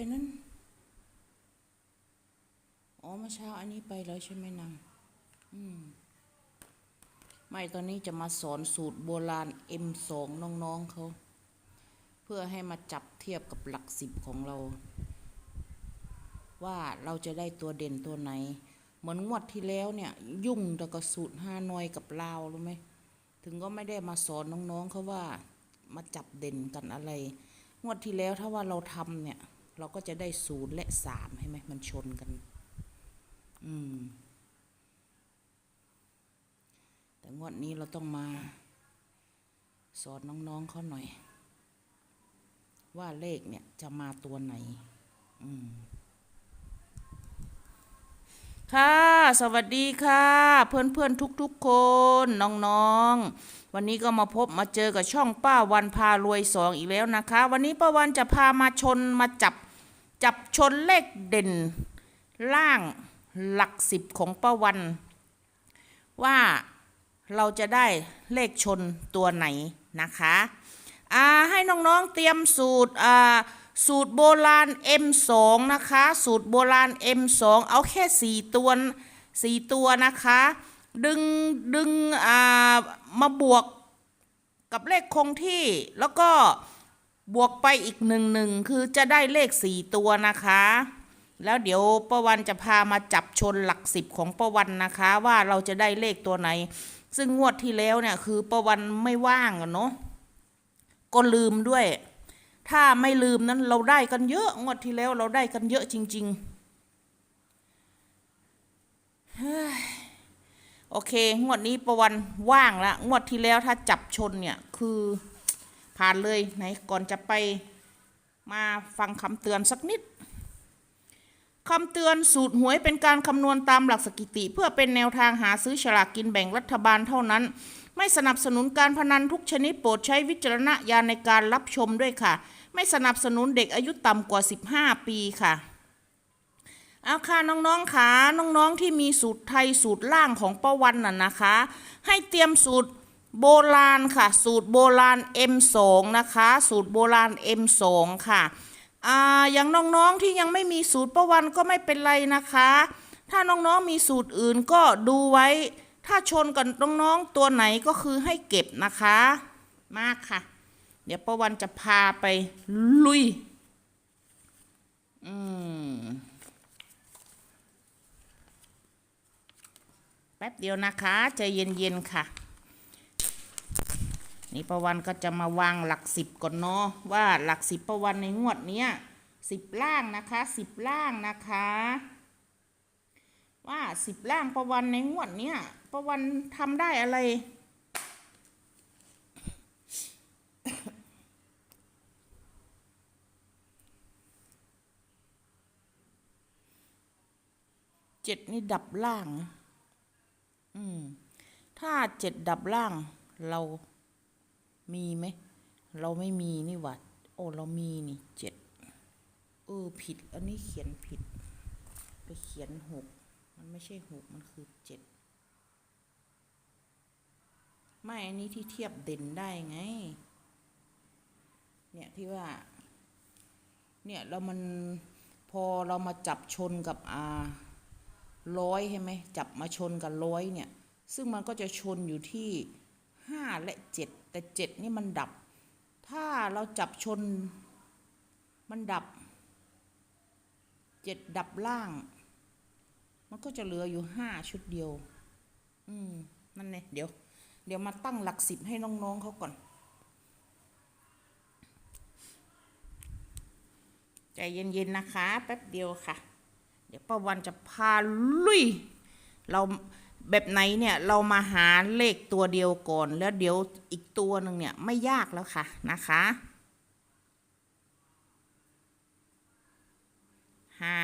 อ้นั่นอ๋อเมื่อเช้าอันนี้ไปแล้วใช่ไหมนางอืม ไม่ตอนนี้จะมาสอนสูตรโบราณ M2 น้องๆเขา เพื่อให้มาจับเทียบกับหลักสิบของเรา ว่าเราจะได้ตัวเด่นตัวไหน เหมือนงวดที่แล้วเนี่ย ยุ่งแต่กับสูตรฮานอยกับลาวรู้ไหม ถึงก็ไม่ได้มาสอนน้องๆเขาว่ามาจับเด่นกันอะไร งวดที่แล้วถ้าว่าเราทำเนี่ย เราก็จะได้ศูนย์และสามใช่ไหมมันชนกัน อืม แต่งวดนี้เราต้องมา สอนน้องๆเขาหน่อย ว่าเลขเนี่ยจะมาตัวไหน อืมค่ะ สวัสดีค่ะ เพื่อนๆทุกๆ คน น้องๆ วันนี้ก็มาพบมาเจอกับช่องป้าวันพารวยสองอีกแล้วนะคะ วันนี้ป้าวันจะพามาชนมาจับ จับชนเลขเด่นล่างหลักสิบของป้าวัน ว่าเราจะได้เลขชนตัวไหนนะคะอ่าให้น้องๆเตรียมสูตรอ่าสูตรโบราณ M2 นะคะ สูตรโบราณ M2 เอาแค่ 4 ตัวสี่ตัวนะคะ ดึงดึงอ่ามาบวกกับเลขคงที่แล้วก็ บวกไปอีกหนึ่งหนึ่งคือจะได้เลข4ตัวนะคะ แล้วเดี๋ยวป้าวันจะพามาจับชนหลักสิบของป้าวันนะคะ ว่าเราจะได้เลขตัวไหน ซึ่งงวดที่แล้วเนี่ยคือป้าวันไม่ว่างอะเนาะก็ลืมด้วย ถ้าไม่ลืมนั้นเราได้กันเยอะงวดที่แล้วเราได้กันเยอะจริง ๆโอเค งวดนี้ประวันว่างละงวดที่แล้วถ้าจับชนเนี่ย คือ ผ่านเลยไหนก่อนจะไปมาฟังคำเตือนสักนิดคำเตือนสูตรหวยเป็นการคำนวณตามหลักสถิติ เพื่อเป็นแนวทางหาซื้อฉลากกินแบ่งรัฐบาลเท่านั้น ไม่สนับสนุนการพนันทุกชนิดโปรดใช้วิจารณญาณในการรับชมด้วยค่ะ ไม่สนับสนุนเด็กอายุต่ำกว่า 15 ปีค่ะเอาค่ะน้องๆค่ะน้องๆที่มีสูตรไทยสูตรล่างของป้าวันน่ะนะคะ ให้เตรียมสูตร โบราณค่ะ สูตรโบราณ M2 นะคะ สูตรโบราณ M2 ค่ะอ่าอย่างน้องๆที่ยังไม่มีสูตรป้าวันก็ไม่เป็นไรนะคะ ถ้าน้องๆมีสูตรอื่นก็ดูไว้ ถ้าชนกับน้องๆตัวไหนก็คือให้เก็บนะคะ มากค่ะ เดี๋ยวป้าวันจะพาไปลุย อืม แป๊บเดียวนะคะใจเย็นๆค่ะ นี่ประวันก็จะมาวางหลักสิบก่อนเนาะว่าหลักสิบประวันในงวดเนี้ยสิบล่างนะคะสิบล่างนะคะ ว่าสิบล่างประวันในงวดเนี้ยประวันทำได้อะไรเจ็ดนี่ดับล่าง อืม ถ้าเจ็ดดับล่างเรา มีไหม เราไม่มีนี่หว่าโอ้ เรามีนี่เจ็ดเออผิด อันนี้เขียนผิด ไปเขียนหก มันไม่ใช่หก มันคือเจ็ด ไม่ อันนี้ที่เทียบเด่นได้ไง เนี่ยที่ว่า เนี่ยเรามันพอเรามาจับชนกับอาร้อยใช่ไหม จับมาชนกับร้อยเนี่ย ซึ่งมันก็จะชนอยู่ที่ ห้าและเจ็ดแต่เจ็ดนี่มันดับ ถ้าเราจับชนมันดับเจ็ดดับล่าง มันก็จะเหลืออยู่ห้าชุดเดียว อืม นั่นเลยเดี๋ยว เดี๋ยวมาตั้งหลักสิบให้น้อง ๆเขาก่อน ใจเย็น ๆ นะคะ แป๊บเดียวค่ะ เดี๋ยวป้าวันจะพาลุย เรา แบบไหนเนี่ยเรามาหาเลขตัวเดียวก่อน แล้วเดี๋ยวอีกตัวหนึ่งเนี่ยไม่ยากแล้วค่ะนะคะ หา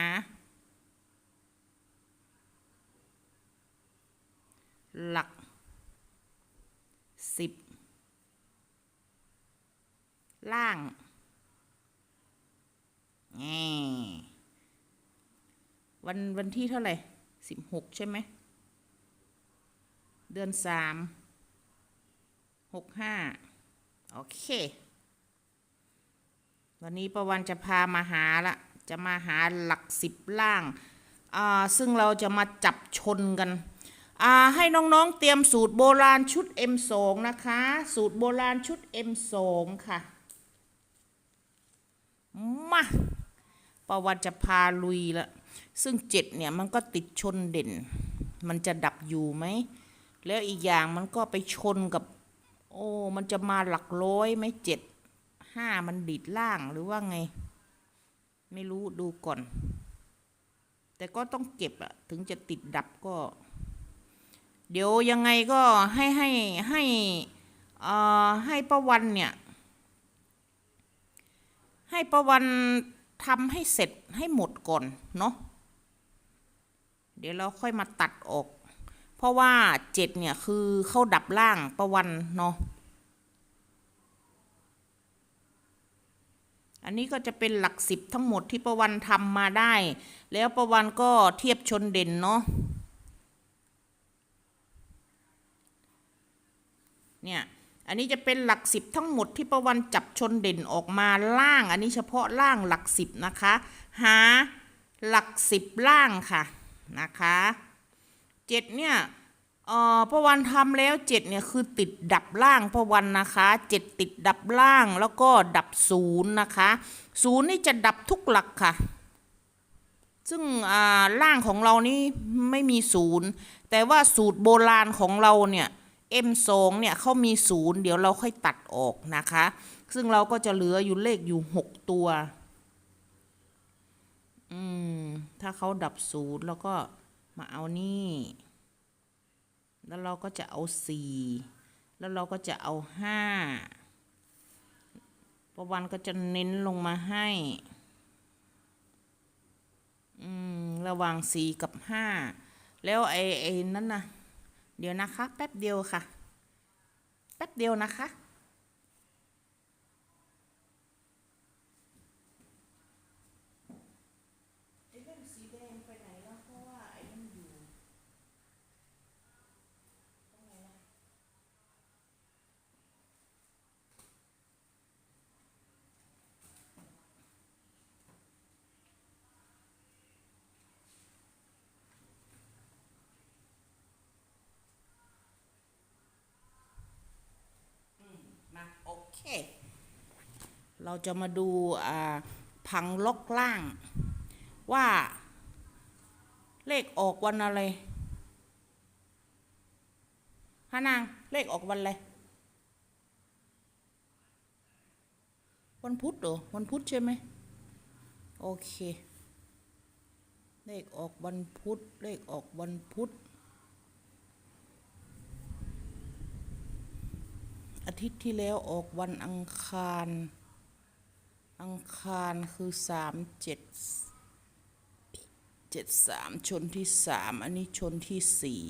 หลักสิบล่างแง่วันวันที่เท่าไหร่สิบหกใช่ไหม เดือนสามหกห้าโอเค วันนี้ประวันจะพามาหาละ จะมาหาหลักสิบล่างอ่าซึ่งเราจะมาจับชนกันอ่าให้น้องๆเตรียมสูตรโบราณชุด M2 นะคะ สูตรโบราณชุด M2 ค่ะ มาประวัติจะพาลุยละ ซึ่งเจ็ดเนี่ยมันก็ติดชนเด่น มันจะดับอยู่ไหม แล้วอีกอย่างมันก็ไปชนกับ โอ้ มันจะมาหลักร้อยไหมเจ็ดห้ามันดีดล่างหรือว่าไง ไม่รู้ดูก่อน แต่ก็ต้องเก็บอะถึงจะติดดับก็ เดี๋ยวยังไงก็ให้ให้ให้เอ่อให้ประวันเนี่ย ให้ประวันทำให้เสร็จให้หมดก่อนเนาะเดี๋ยวเราค่อยมาตัดออก เพราะว่าเจ็ดเนี่ยคือเข้าดับล่างประวันเนาะอันนี้ก็จะเป็นหลักสิบทั้งหมดที่ประวันทำมาได้ แล้วประวันก็เทียบชนเด่นเนาะเนี่ยอันนี้จะเป็นหลักสิบทั้งหมดที่ประวันจับชนเด่นออกมาล่าง อันนี้เฉพาะล่างหลักสิบนะคะ หาหลักสิบล่างค่ะนะคะ เจ็ดเนี่ยเอ่อประวันทำแล้วเจ็ดเนี่ยคือติดดับล่างประวันนะคะเจ็ดติดดับล่างแล้วก็ดับศูนย์นะคะศูนย์นี่จะดับทุกหลักค่ะ ซึ่งอ่าล่างของเรานี่ไม่มีศูนย์แต่ว่าสูตรโบราณของเราเนี่ย M2 เนี่ยเขามีศูนย์เดี๋ยวเราค่อยตัดออกนะคะ ซึ่งเราก็จะเหลืออยู่เลขอยู่หกตัว อืม ถ้าเขาดับศูนย์แล้วก็ มาเอานี่ แล้วเราก็จะเอาสี่แล้วเราก็จะเอาห้าประวันก็จะเน้นลงมาให้อืระหว่างสี่กับห้าแล้วไอ้ไอ้นั่นนะเดี๋ยวนะคะ แป๊บเดียวค่ะ แป๊บเดียวนะคะ มาโอ เค เราจะมาดูอ่าพังล็อกล่าง ว่าเลขออกวันอะไรฮานางเลขออกวันอะไร วันพุธเหรอ วันพุธใช่ไหมโอเค เลขออกวันพุธ เลขออกวันพุธ อาทิตย์ที่แล้วออกวันอังคาร อังคารคือสามเจ็ดเจ็ดสามชนที่สามอันนี้ชนที่สี่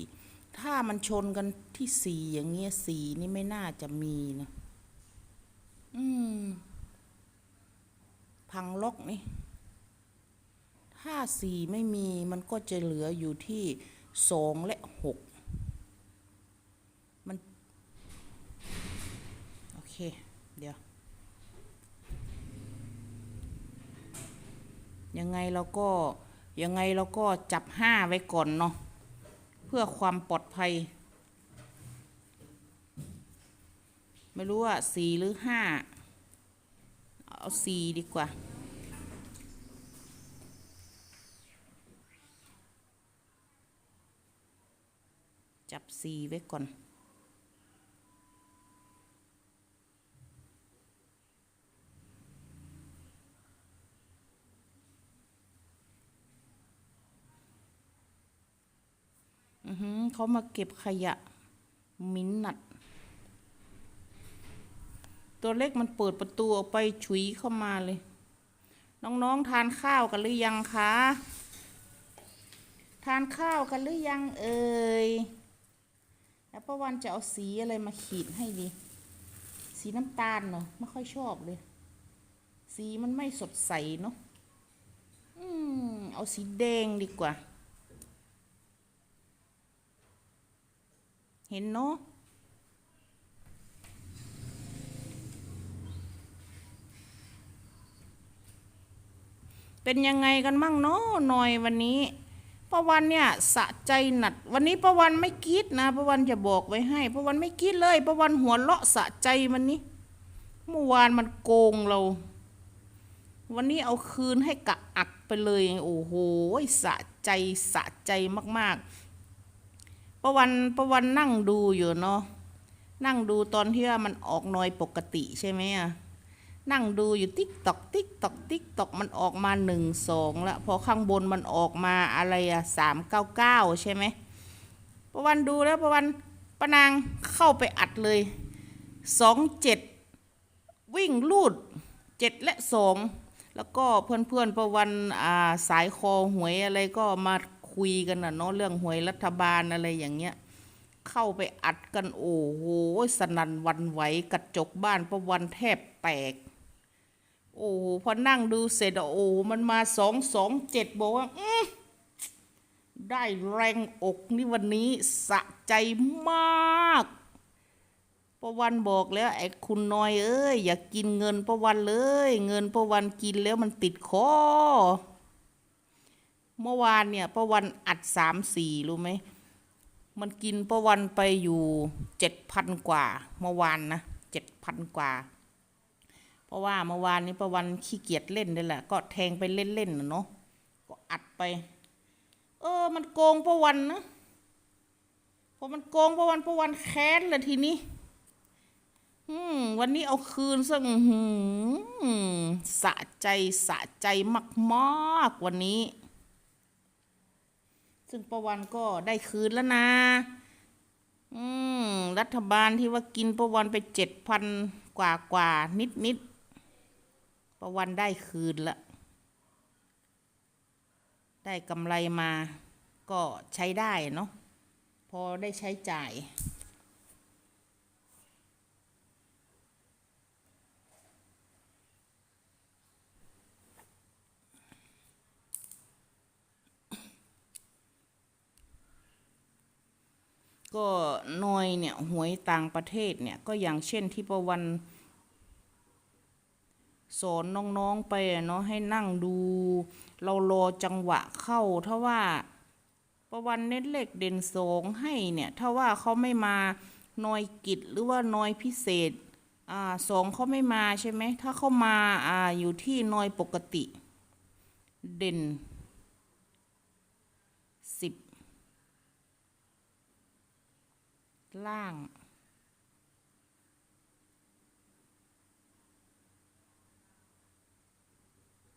ถ้ามันชนกันที่สี่อย่างเงี้ยสี่นี่ไม่น่าจะมีนะอืม พังล็อกนี่ ถ้าสี่ไม่มีมันก็จะเหลืออยู่ที่สองและหก มัน โอ เคเดี๋ยว ยังไงเราก็ยังไงเราก็จับห้าไว้ก่อนเนาะเพื่อความปลอดภัย ไม่รู้ว่าสี่หรือห้าเอาสี่ดีกว่าจับสี่ไว้ก่อน อือหือเขามาเก็บขยะ มิ้นนัด ตัวเล็กมันเปิดประตูออกไปฉุยเข้ามาเลย น้องๆทานข้าวกันหรือยังคะ ทานข้าวกันหรือยังเอ่ย แล้วป้าวันจะเอาสีอะไรมาขีดให้ดี สีน้ำตาลเนาะไม่ค่อยชอบเลย สีมันไม่สดใสเนาะ อืม เอาสีแดงดีกว่า เห็นเนาะเป็นยังไงกันมั่งเนาะหน่อยวันนี้ป้าวันเนี่ยสะใจหนัด วันนี้ป้าวันไม่กรีดนะป้าวันจะบอกไว้ให้ป้าวันไม่กรีดเลยป้าวันหัวเราะสะใจมันนี้เมื่อวานมันโกงเรา วันนี้เอาคืนให้กะอักไปเลย โอ้โหสะใจสะใจมากๆ ป้าวันป้าวันนั่งดูอยู่เนาะนั่งดูตอนที่ว่ามันออกหนอยปกติใช่ไหมอะนั่งดูอยู่ติ๊กตอกติ๊กตอกติ๊กตอกมันออกมาหนึ่งสองแล้วพอข้างบนมันออกมาอะไรอะสามเก้าเก้าใช่ไหมประวันดูแล้วประวันปนางเข้าไปอัดเลยสองเจ็ดวิ่งลูดเจ็ดและสองแล้วก็เพื่อนเพื่อนๆประวันอ่าสายคอหวยอะไรก็มา คุยกันนะเนาะเรื่องหวยรัฐบาลอะไรอย่างเงี้ยเข้าไปอัดกันโอ้โหสนั่นวันไหวกระจกบ้านประวันแทบแตก โอ้โหพอนั่งดูเสร็จโอ้มันมาสองสองเจ็ดบอกว่าได้แรงอกนี่วันนี้สะใจมากประวันบอกแล้วไอ้คุณน้อยเอ้ยอย่ากินเงินประวันเลย เงินประวันกินแล้วมันติดคอ เมื่อวานเนี่ยประวันอัดสามสี่รู้ไหม มันกินประวันไปอยู่เจ็ดพันกว่า เมื่อวานนะเจ็ดพันกว่า เพราะว่าเมื่อวานนี้ประวันขี้เกียจเล่นนี่แหละ ก็แทงไปเล่นๆนะเนาะก็อัดไป เออ มันโกงประวันนะพอมันโกงประวันประวันแค้นเลยทีนี้อืมวันนี้เอาคืนซะอื้อหือสะใจสะใจมากๆวันนี้ ซึ่งประวันก็ได้คืนแล้วนะ อืม รัฐบาลที่ว่ากินประวันไปเจ็ดพันกว่ากว่านิดนิดประวันได้คืนละ ได้กำไรมาก็ใช้ได้เนาะ พอได้ใช้จ่าย ก็หน่อยเนี่ยหวยต่างประเทศเนี่ยก็อย่างเช่นที่ประวัน สอนน้องๆไปเนาะให้นั่งดู เรารอจังหวะเข้าถ้าว่าประวันเน้นเลขเด่นสองให้เนี่ยถ้าว่าเขาไม่มาหนอยกิจหรือว่าหนอยพิเศษอ่าสองเขาไม่มาใช่ไหมถ้าเขามาอ่าอยู่ที่หนอยปกติเด่นสิบ ล่าง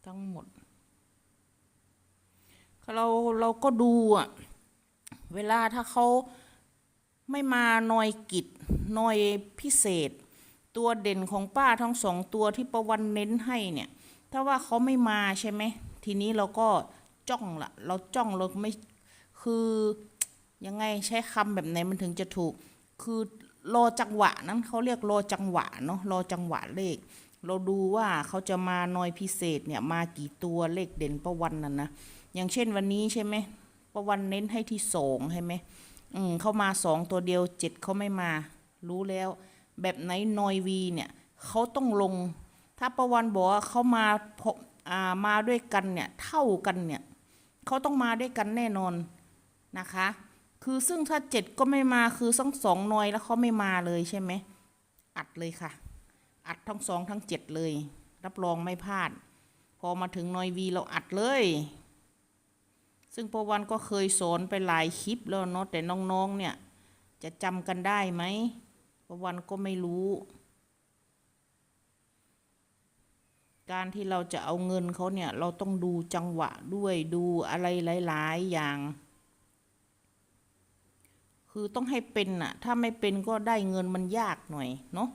ทั้งหมด เราเราก็ดูอะเวลาถ้าเขาไม่มาหนอยกิจหนอยพิเศษ ตัวเด่นของป้าทั้งสองตัวที่ประวันเน้นให้เนี่ย ถ้าว่าเขาไม่มาใช่ไหม ทีนี้เราก็จ้องละเราจ้องเราไม่คือยังไงใช้คำแบบไหนมันถึงจะถูก คือรอจังหวะนั้นเขาเรียกรอจังหวะเนาะรอจังหวะเลข เราดูว่าเขาจะมาหนอยพิเศษเนี่ยมากี่ตัวเลขเด่นประวันน่ะนะอย่างเช่นวันนี้ใช่ไหมประวันเน้นให้ที่สองใช่ไหมอืมเขามาสองตัวเดียวเจ็ดเขาไม่มา รู้แล้ว แบบไหนนอยวีเนี่ยเขาต้องลง ถ้าประวันบอกว่าเขามาพบอ่ามาด้วยกันเนี่ยเท่ากันเนี่ยเขาต้องมาด้วยกันแน่นอนนะคะ คือซึ่งถ้าเจ็ดก็ไม่มาคือทั้งสองหนอยแล้วเขาไม่มาเลยใช่ไหม อัดเลยค่ะ อัดทั้งสองทั้งเจ็ดเลย รับรองไม่พลาด พอมาถึงหนอยวีเราอัดเลย ซึ่งประวันก็เคยสอนไปหลายคลิปแล้วเนาะแต่น้องๆเนี่ยจะจำกันได้ไหมประวันก็ไม่รู้ การที่เราจะเอาเงินเขาเนี่ยเราต้องดูจังหวะด้วยดูอะไรหลาย ๆ อย่าง คือต้องให้เป็นน่ะ ถ้าไม่เป็นก็ได้เงินมันยากหน่อยเนาะ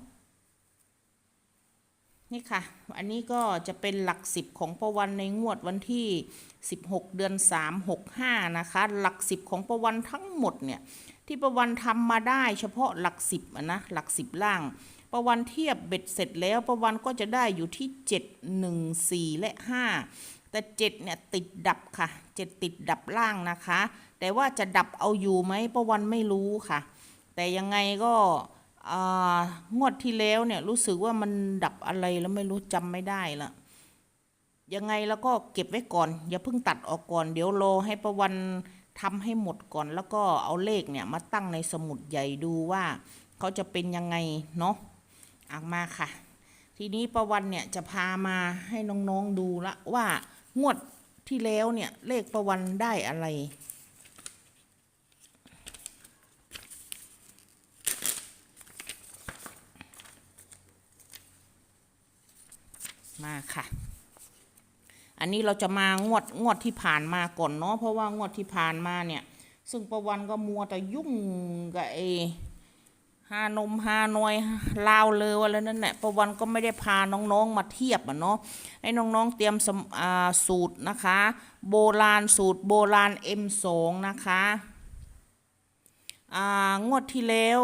นี่ค่ะ อันนี้ก็จะเป็นหลักสิบของประวันในงวดวันที่ 16 เดือน 3 65 นะคะ หลักสิบของประวันทั้งหมดเนี่ย ที่ประวันทำมาได้เฉพาะหลักสิบนะหลักสิบล่าง ประวันเทียบเบ็ดเสร็จแล้วประวันก็จะได้อยู่ที่ 7 1 4 และ 5 แต่ 7 เนี่ย ติดดับค่ะ 7 ติดดับล่างนะคะ แต่ว่าจะดับเอาอยู่ไหมประวันไม่รู้ค่ะ แต่ยังไงก็งวดที่แล้วเนี่ยรู้สึกว่ามันดับอะไรแล้วไม่รู้จำไม่ได้ละยังไงแล้วก็เก็บไว้ก่อน อย่าเพิ่งตัดออกก่อน เดี๋ยวรอให้ประวันทำให้หมดก่อน แล้วก็เอาเลขเนี่ยมาตั้งในสมุดใหญ่ดูว่าเขาจะเป็นยังไงเนาะอะมาค่ะ ทีนี้ประวันเนี่ยจะพามาให้น้องๆดูละว่างวดที่แล้วเนี่ยเลขประวันได้อะไร มาค่ะ อันนี้เราจะมางวดงวดที่ผ่านมาก่อนเนาะเพราะว่างวดที่ผ่านมาเนี่ย ซึ่งประวันก็มัวแต่ยุ่งกับไอฮานมฮานอยลาวเลวอะไรนั่นแหละประวันก็ไม่ได้พาน้องๆมาเทียบอะเนาะให้น้องๆเตรียมส,สูตรนะคะ โบราณสูตรโบราณ M2 นะคะ อ่างวดที่แล้ว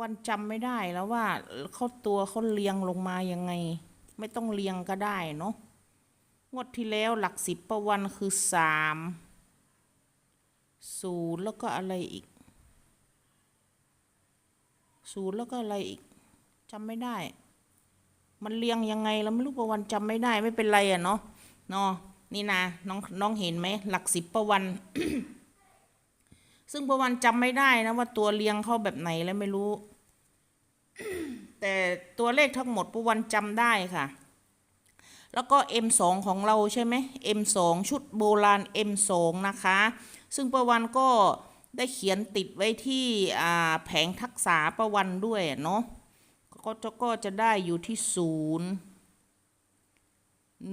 วันจำไม่ได้แล้วว่าเขาตัวเขาเรียงลงมายังไง ไม่ต้องเรียงก็ได้เนาะงวดที่แล้วหลักสิบประวันคือสามศูนย์แล้วก็อะไรอีกศูนย์แล้วก็อะไรอีกจำไม่ได้ มันเรียงยังไงแล้วไม่รู้ประวันจำไม่ได้ไม่เป็นไรอะเนาะเนาะนี่นะน้องน้องเห็นไหมหลักสิบประวัน ซึ่งประวันจำไม่ได้นะว่าตัวเรียงเข้าแบบไหนแล้วไม่รู้ แต่ตัวเลขทั้งหมดประวันจำได้ค่ะ แล้วก็ M2 ของเราใช่ไหม M2 ชุดโบราณ M2 นะคะ ซึ่งประวันก็ได้เขียนติดไว้ที่แผงทักษะประวันด้วยเนาะก็จะก็จะได้อยู่ที่ศูนย์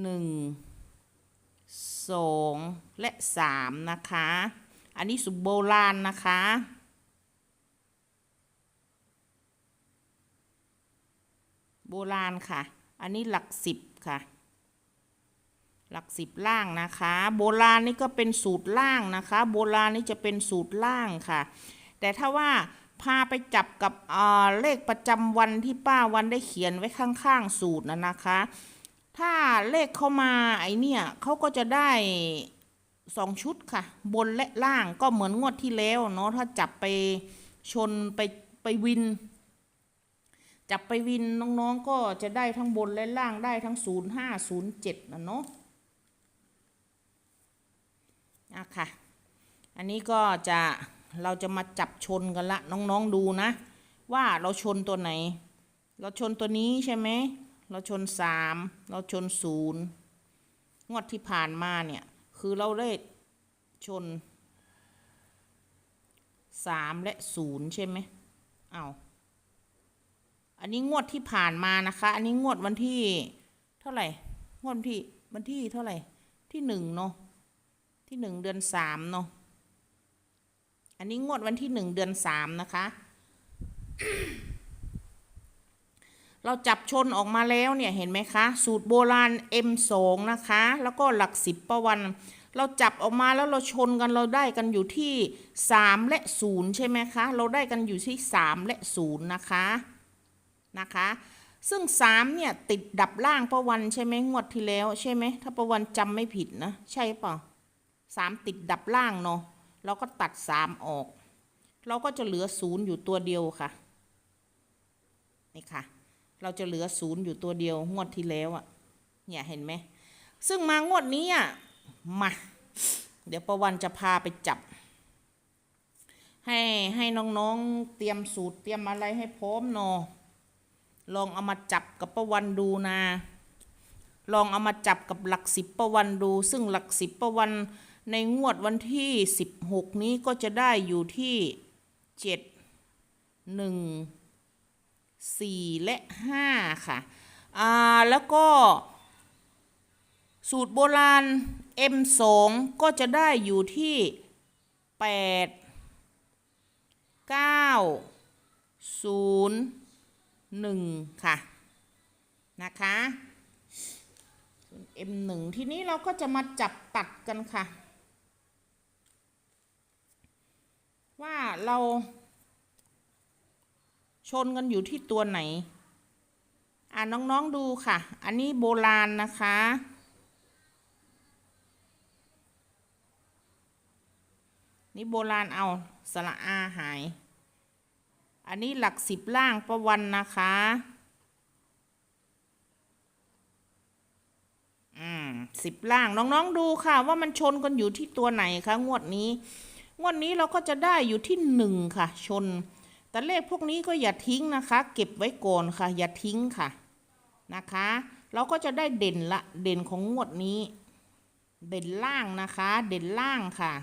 หนึ่งสองและสามนะคะ อันนี้สุโบราณนะคะ โบราณค่ะ อันนี้หลักสิบค่ะ หลักสิบล่างนะคะ โบราณนี่ก็เป็นสูตรล่างนะคะ โบราณนี่จะเป็นสูตรล่างค่ะ แต่ถ้าว่าพาไปจับกับเอ่อเลขประจำวันที่ป้าวันได้เขียนไว้ข้างๆสูตรนะนะคะ ถ้าเลขเข้ามาไอเนี่ยเขาก็จะได้ สองชุดค่ะ บนและล่างก็เหมือนงวดที่แล้วเนาะถ้าจับไปชนไปไปวิน จับไปวินน้องๆก็จะได้ทั้งบนและล่างได้ทั้งศูนย์ห้าศูนย์เจ็ดนะเนาะอะค่ะ อันนี้ก็จะเราจะมาจับชนกันละน้องๆดูนะ ว่าเราชนตัวไหน เราชนตัวนี้ใช่ไหมเราชนสามเราชนศูนย์งวดที่ผ่านมาเนี่ย คือเราได้ชนสามและศูนย์ใช่ไหมเอาอันนี้งวดที่ผ่านมานะคะ อันนี้งวดวันที่เท่าไหร่ งวดวันที่วันที่เท่าไหร่ ที่หนึ่งเนาะ ที่หนึ่งเดือนสามเนาะ อันนี้งวดวันที่หนึ่งเดือนสามนะคะ เราจับชนออกมาแล้วเนี่ยเห็นไหมคะ สูตรโบราณ M2 นะคะ แล้วก็หลักสิบประวัน เราจับออกมาแล้วเราชนกันเราได้กันอยู่ที่ 3 และ 0 ใช่ไหมคะ เราได้กันอยู่ที่ 3 และ 0 นะคะนะคะซึ่ง 3 เนี่ย ติดดับล่างประวันใช่ไหมงวดที่แล้วใช่ไหมถ้าประวันจำไม่ผิดนะ ใช่เปล่าสามติดดับล่างเนาะเราก็ตัด 3 ออก เราก็จะเหลือ 0 อยู่ตัวเดียวค่ะนี่ค่ะ เราจะเหลือศูนย์อยู่ตัวเดียวงวดที่แล้วอะ่ะเนี่ยเห็นไหมซึ่งมางวดนี้อะมาเดี๋ยวประวันจะพาไปจับ ให้ให้น้องๆเตรียมสูตรเตรียมอะไรให้พร้อมเนอะลองเอามาจับกับประวันดูนะลองเอามาจับกับหลักสิบประวันดู ซึ่งหลักสิบประวันในงวดวันที่สิบหกนี้ก็จะได้อยู่ที่เจ็ดหนึ่ง 4 และ 5 ค่ะอ่าแล้วก็ สูตรโบราณ M2 ก็จะได้อยู่ที่ 8 9 0 1 ค่ะ นะคะ M1 ทีนี้เราก็จะมาจับตัดกันค่ะ ว่าเรา ชนกันอยู่ที่ตัวไหน อ่าน้องๆดูค่ะ อันนี้โบราณนะคะ นี่โบราณเอาสระอาหาย อันนี้หลักสิบล่างประวันนะคะอืมสิบล่างน้องๆดูค่ะ ว่ามันชนกันอยู่ที่ตัวไหนคะงวดนี้ งวดนี้เราก็จะได้อยู่ที่หนึ่งค่ะ ชน แต่เลขพวกนี้ก็อย่าทิ้งนะคะ เก็บไว้ก่อนค่ะ อย่าทิ้งค่ะนะคะ เราก็จะได้เด่นละเด่นของงวดนี้ เด่นล่างนะคะ เด่นล่างค่ะ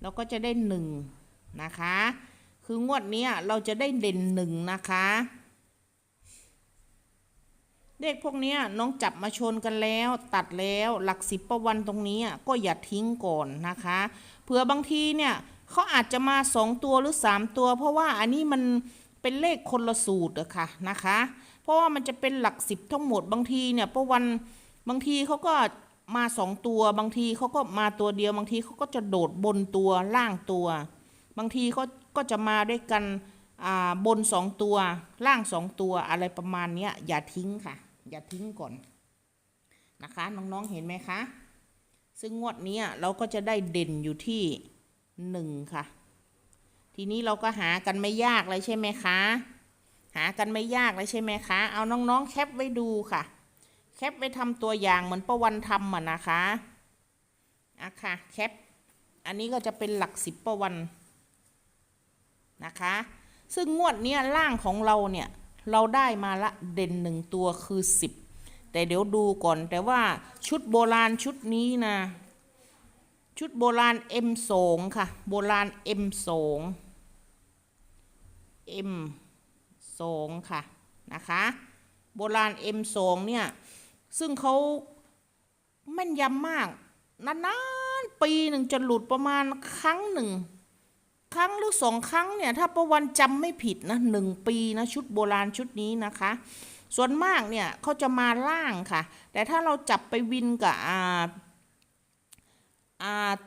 เราก็จะได้หนึ่งนะคะ คืองวดนี้เราจะได้เด่นหนึ่งนะคะเลขพวกนี้น้องจับมาชนกันแล้ว ตัดแล้วหลักสิบประวันตรงนี้ก็อย่าทิ้งก่อนนะคะเผื่อบางทีเนี่ย เขาอาจจะมาสองตัวหรือสามตัว เพราะว่าอันนี้มันเป็นเลขคนละสูตรอะค่ะนะคะ เพราะว่ามันจะเป็นหลักสิบทั้งหมดบางทีเนี่ยประวันบางทีเขาก็มาสองตัว บางทีเขาก็มาตัวเดียวบางทีเขาก็จะโดดบนตัวล่างตัว บางทีเขาก็จะมาด้วยกันบนสองตัว ล่างสองตัวอะไรประมาณนี้อย่าทิ้งค่ะ อย่าทิ้งก่อนนะคะน้องๆเห็นไหมคะ ซึ่งงวดนี้เราก็จะได้เด่นอยู่ที่ หนึ่งค่ะ ทีนี้เราก็หากันไม่ยากเลยใช่ไหมคะ หากันไม่ยากเลยใช่ไหมคะ เอาน้องๆแคปไว้ดูค่ะ แคปไว้ทำตัวอย่างเหมือนประวันทำอะนะคะอะค่ะแคป อันนี้ก็จะเป็นหลักสิบประวันนะคะ ซึ่งงวดเนี้ยล่างของเราเนี่ยเราได้มาละเด่นหนึ่งตัวคือสิบแต่เดี๋ยวดูก่อนแต่ว่าชุดโบราณชุดนี้นะ ชุดโบราณ M2 ค่ะ โบราณ M2 M2 ค่ะนะคะ โบราณ M2 เนี่ย ซึ่งเขาแม่นยำมากนานๆปีหนึ่งจะหลุดประมาณครั้งหนึ่ง ครั้งหรือสองครั้งเนี่ย ถ้าประวันจำไม่ผิดนะหนึ่งปีนะชุดโบราณชุดนี้นะคะ ส่วนมากเนี่ยเขาจะมาล่างค่ะ แต่ถ้าเราจับไปวินกับ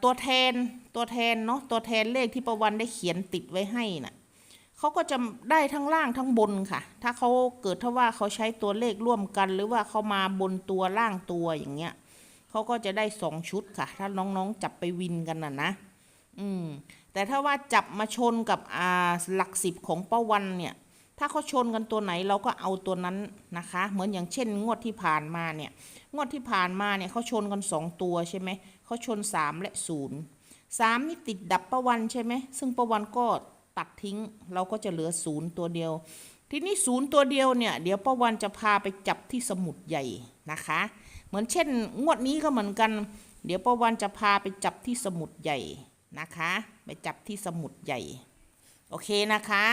ตัวแทนตัวแทนเนาะตัวแทนเลขที่ประวันได้เขียนติดไว้ให้น่ะเขาก็จะได้ทั้งล่างทั้งบนค่ะ ถ้าเขาเกิดถ้าว่าเขาใช้ตัวเลขร่วมกัน หรือว่าเขามาบนตัวล่างตัวอย่างเงี้ยเขาก็จะได้สองชุดค่ะ ถ้าน้องๆจับไปวินกันน่ะนะ อืมแต่ถ้าว่าจับมาชนกับอ่าหลักสิบของป้าวันเนี่ย ถ้าเขาชนกันตัวไหนเราก็เอาตัวนั้นนะคะ เหมือนอย่างเช่น งวดที่ผ่านมาเนี่ย งวดที่ผ่านมาเนี่ยเขาชนกันสองตัวใช่ไหม เขาชนสามและศูนย์สามนี่ติดดับประวันใช่ไหม ซึ่งประวันก็ตัดทิ้ง เราก็จะเหลือศูนย์ตัวเดียว ทีนี้ศูนย์ตัวเดียวเนี่ย เดี๋ยวประวันจะพาไปจับที่สมุดใหญ่นะคะ เหมือนเช่น งวดนี้ก็เหมือนกัน เดี๋ยวประวันจะพาไปจับที่สมุดใหญ่นะคะ ไปจับที่สมุดใหญ่ โอเคนะคะ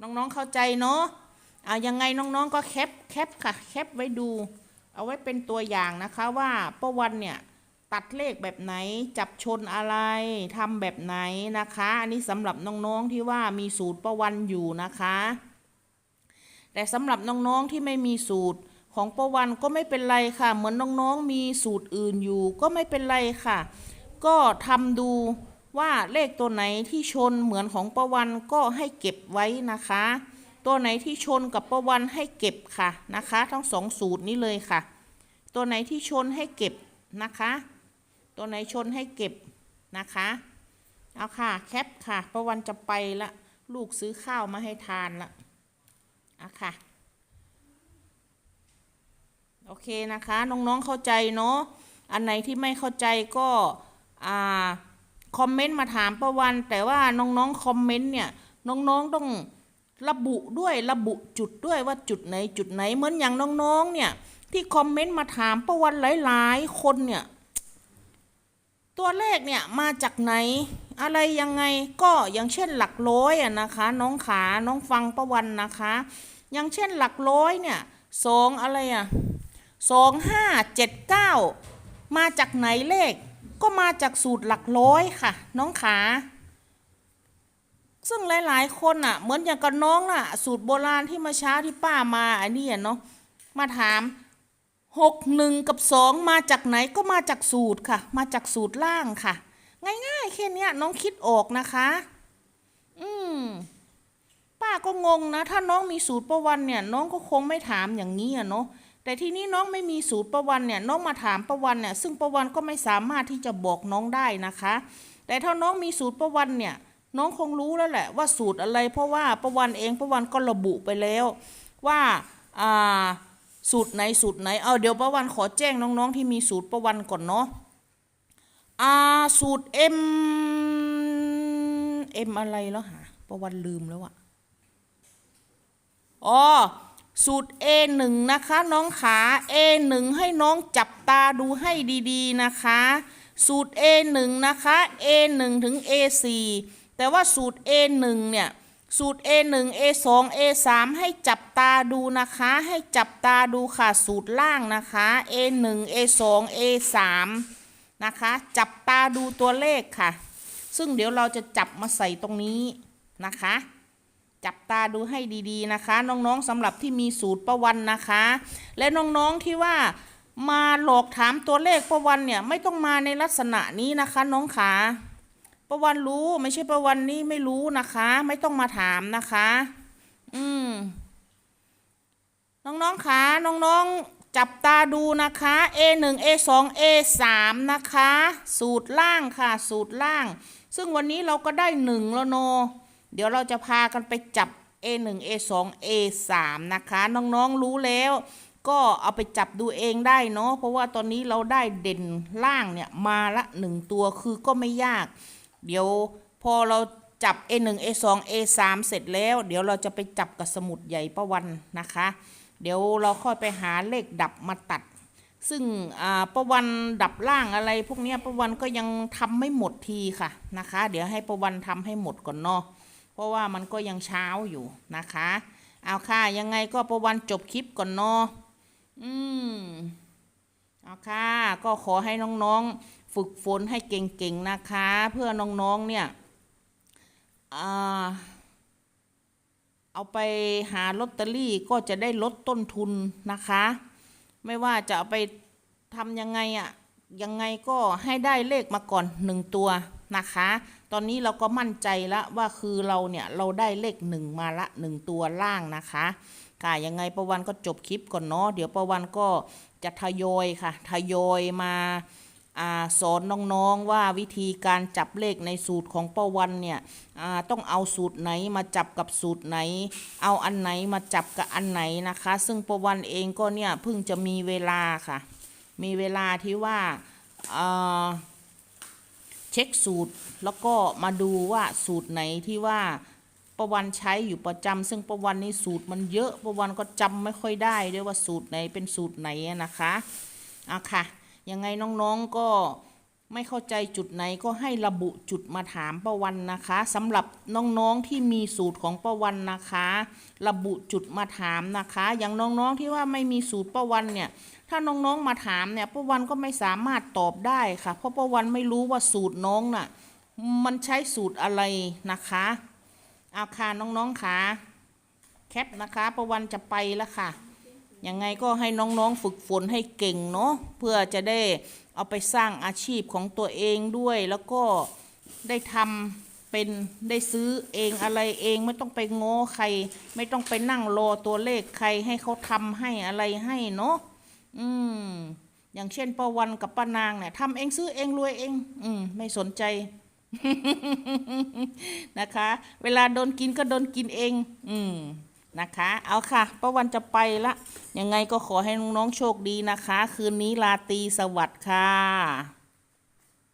น้องๆเข้าใจเนาะเอายังไงน้องๆก็แคปแคปค่ะ แคปไว้ดู เอาไว้เป็นตัวอย่างนะคะว่าป้าวันเนี่ย ตัดเลขแบบไหน จับชนอะไรทำแบบไหนนะคะ อันนี้สำหรับน้องๆที่ว่ามีสูตรป้าวันอยู่นะคะ แต่สำหรับน้องๆที่ไม่มีสูตรของป้าวันก็ไม่เป็นไรค่ะ เหมือนน้องๆมีสูตรอื่นอยู่ก็ไม่เป็นไรค่ะ ก็ทำดูว่าเลขตัวไหนที่ชนเหมือนของป้าวันก็ให้เก็บไว้นะคะ ตัวไหนที่ชนกับป้าวันให้เก็บค่ะนะคะ ทั้งสองสูตรนี้เลยค่ะ ตัวไหนที่ชนให้เก็บนะคะ ตัวไหนชนให้เก็บนะคะ เอาค่ะแคปค่ะป้าวันจะไปละ ลูกซื้อข้าวมาให้ทานละเอาค่ะ โอเคนะคะ น้องๆเข้าใจเนาะ อันไหนที่ไม่เข้าใจก็อ่าคอมเมนต์มาถามประวัน แต่ว่าน้องๆคอมเมนต์เนี่ยน้องๆต้องระบุด้วยระบุจุดด้วยว่าจุดไหนจุดไหนเหมือนอย่างน้องๆเนี่ยที่คอมเมนต์มาถามประวันหลายๆ คนเนี่ย ตัวเลขเนี่ยมาจากไหน อะไรยังไงก็อย่างเช่นหลักร้อยอะนะคะ น้องขาน้องฟังประวันนะคะ อย่างเช่นหลักร้อยเนี่ยสองอะไรอะสองห้าเจ็ดเก้ามาจากไหนเลข ก็มาจากสูตรหลักร้อยค่ะ น้องขาซึ่งหลายๆ คนอะเหมือนอย่างกับน้องน่ะ สูตรโบราณที่มาเช้าที่ป้ามาอันนี้เนาะมาถาม หกหนึ่งกับสองมาจากไหนก็มาจากสูตรค่ะ มาจากสูตรล่างค่ะ ง่ายๆแค่นี้น้องคิดออกนะคะ อืมป้าก็งงนะ ถ้าน้องมีสูตรประวันเนี่ย น้องก็คงไม่ถามอย่างนี้อะเนาะแต่ทีนี้น้องไม่มีสูตรประวันเนี่ยน้องมาถามประวันเนี่ย ซึ่งประวันก็ไม่สามารถที่จะบอกน้องได้นะคะ แต่ถ้าน้องมีสูตรประวันเนี่ย น้องคงรู้แล้วแหละว่าสูตรอะไร เพราะว่าประวันเองประวันก็ระบุไปแล้ว ว่าอ่า สูตรไหนสูตรไหน เอาเดี๋ยวป้าวันขอแจ้งน้องๆที่มีสูตรป้าวันก่อนเนาะอ่าสูตร M M อะไรแล้วหาป้าวันลืมแล้วอะอ๋อสูตร A1 นะคะน้องขา A1 ให้น้องจับตาดูให้ดีๆนะคะ สูตร A1 นะคะ A1 ถึง A4 แต่ว่าสูตร A1 เนี่ย สูตร A1 A2 A3 ให้จับตาดูนะคะ ให้จับตาดูค่ะสูตรล่างนะคะ A1 A2 A3 นะคะ จับตาดูตัวเลขค่ะ ซึ่งเดี๋ยวเราจะจับมาใส่ตรงนี้นะคะ จับตาดูให้ดีๆนะคะ น้องๆสำหรับที่มีสูตรประวันนะคะ และน้องๆที่ว่ามาหลอกถามตัวเลขประวันเนี่ยไม่ต้องมาในลักษณะนี้นะคะน้องขา ประวันรู้ไม่ใช่ประวันนี้ไม่รู้นะคะ ไม่ต้องมาถามนะคะ อืมน้องๆขาน้องๆจับตาดูนะคะ A1 A2 A3 นะคะ สูตรล่างค่ะ สูตรล่าง ซึ่งวันนี้เราก็ได้หนึ่งแล้วโน เดี๋ยวเราจะพากันไปจับ A1 A2 A3 นะคะ น้องๆรู้แล้วก็เอาไปจับดูเองได้เนาะเพราะว่าตอนนี้เราได้เด่นล่างเนี่ยมาละหนึ่งตัวคือก็ไม่ยาก เดี๋ยวพอเราจับ A1 A2 A3 เสร็จแล้ว เดี๋ยวเราจะไปจับกับสมุดใหญ่ประวันนะคะ เดี๋ยวเราค่อยไปหาเลขดับมาตัด ซึ่งประวันดับล่างอะไรพวกนี้ประวันก็ยังทำไม่หมดทีค่ะนะคะ เดี๋ยวให้ประวันทำให้หมดก่อนเนาะเพราะว่ามันก็ยังเช้าอยู่นะคะ เอาค่ะยังไงก็ประวันจบคลิปก่อนเนาะอืมเอาค่ะก็ขอให้น้องๆ ฝึกฝนให้เก่งๆนะคะ เพื่อน้องๆเนี่ยอเอาไปหาลอตเตอรี่ก็จะได้ลดต้นทุนนะคะ ไม่ว่าจะเอาไปทำยังไงอะยังไงก็ให้ได้เลขมาก่อนหนึ่งตัวนะคะ ตอนนี้เราก็มั่นใจแล้วว่าคือเราเนี่ยเราได้เลขหนึ่งมาละหนึ่งตัวล่างนะคะค่ะยังไงประวันก็จบคลิปก่อนเนาะเดี๋ยวประวันก็จะทยอยค่ะ ทยอยมา สอนน้องๆว่าวิธีการจับเลขในสูตรของประวันเนี่ยต้องเอาสูตรไหนมาจับกับสูตรไหน เอาอันไหนมาจับกับอันไหนนะคะ ซึ่งประวันเองก็เนี่ยเพิ่งจะมีเวลาค่ะ มีเวลาที่ว่าเช็คสูตรแล้วก็มาดูว่าสูตรไหนที่ว่าประวันใช้อยู่ประจำซึ่งประวันนี้สูตรมันเยอะประวันก็จำไม่ค่อยได้ด้วยว่าสูตรไหนเป็นสูตรไหนนะคะเอาค่ะ ยังไงน้องๆก็ไม่เข้าใจจุดไหนก็ให้ระบุจุดมาถามประวันนะคะสำหรับน้องๆที่มีสูตรของประวันนะคะ ระบุจุดมาถามนะคะ อย่างน้องๆที่ว่าไม่มีสูตรประวันเนี่ยถ้าน้องๆมาถามเนี่ยป้าวันก็ไม่สามารถตอบได้ค่ะ เพราะป้าวันไม่รู้ว่าสูตรน้องน่ะมันใช้สูตรอะไรนะคะเอาค่ะน้องๆค่ะแคปนะคะป้าวันจะไปแล้วค่ะ ยังไงก็ให้น้องๆฝึกฝนให้เก่งเนาะเพื่อจะได้เอาไปสร้างอาชีพของตัวเองด้วย แล้วก็ได้ทำเป็นได้ซื้อเองอะไรเองไม่ต้องไปโง้อใคร ไม่ต้องไปนั่งรอตัวเลขใครให้เขาทำให้อะไรให้เนาะอืมอย่างเช่นป้าวันกับป้านางเนี่ยทำเองซื้อเองรวยเอง อืมไม่สนใจนะคะ เวลาโดนกินก็โดนกินเอง อืม นะคะ เอาค่ะป้าวันจะไปละ ยังไงก็ขอให้น้องๆโชคดีนะคะ คืนนี้ลาตีสวัสดิ์ค่ะ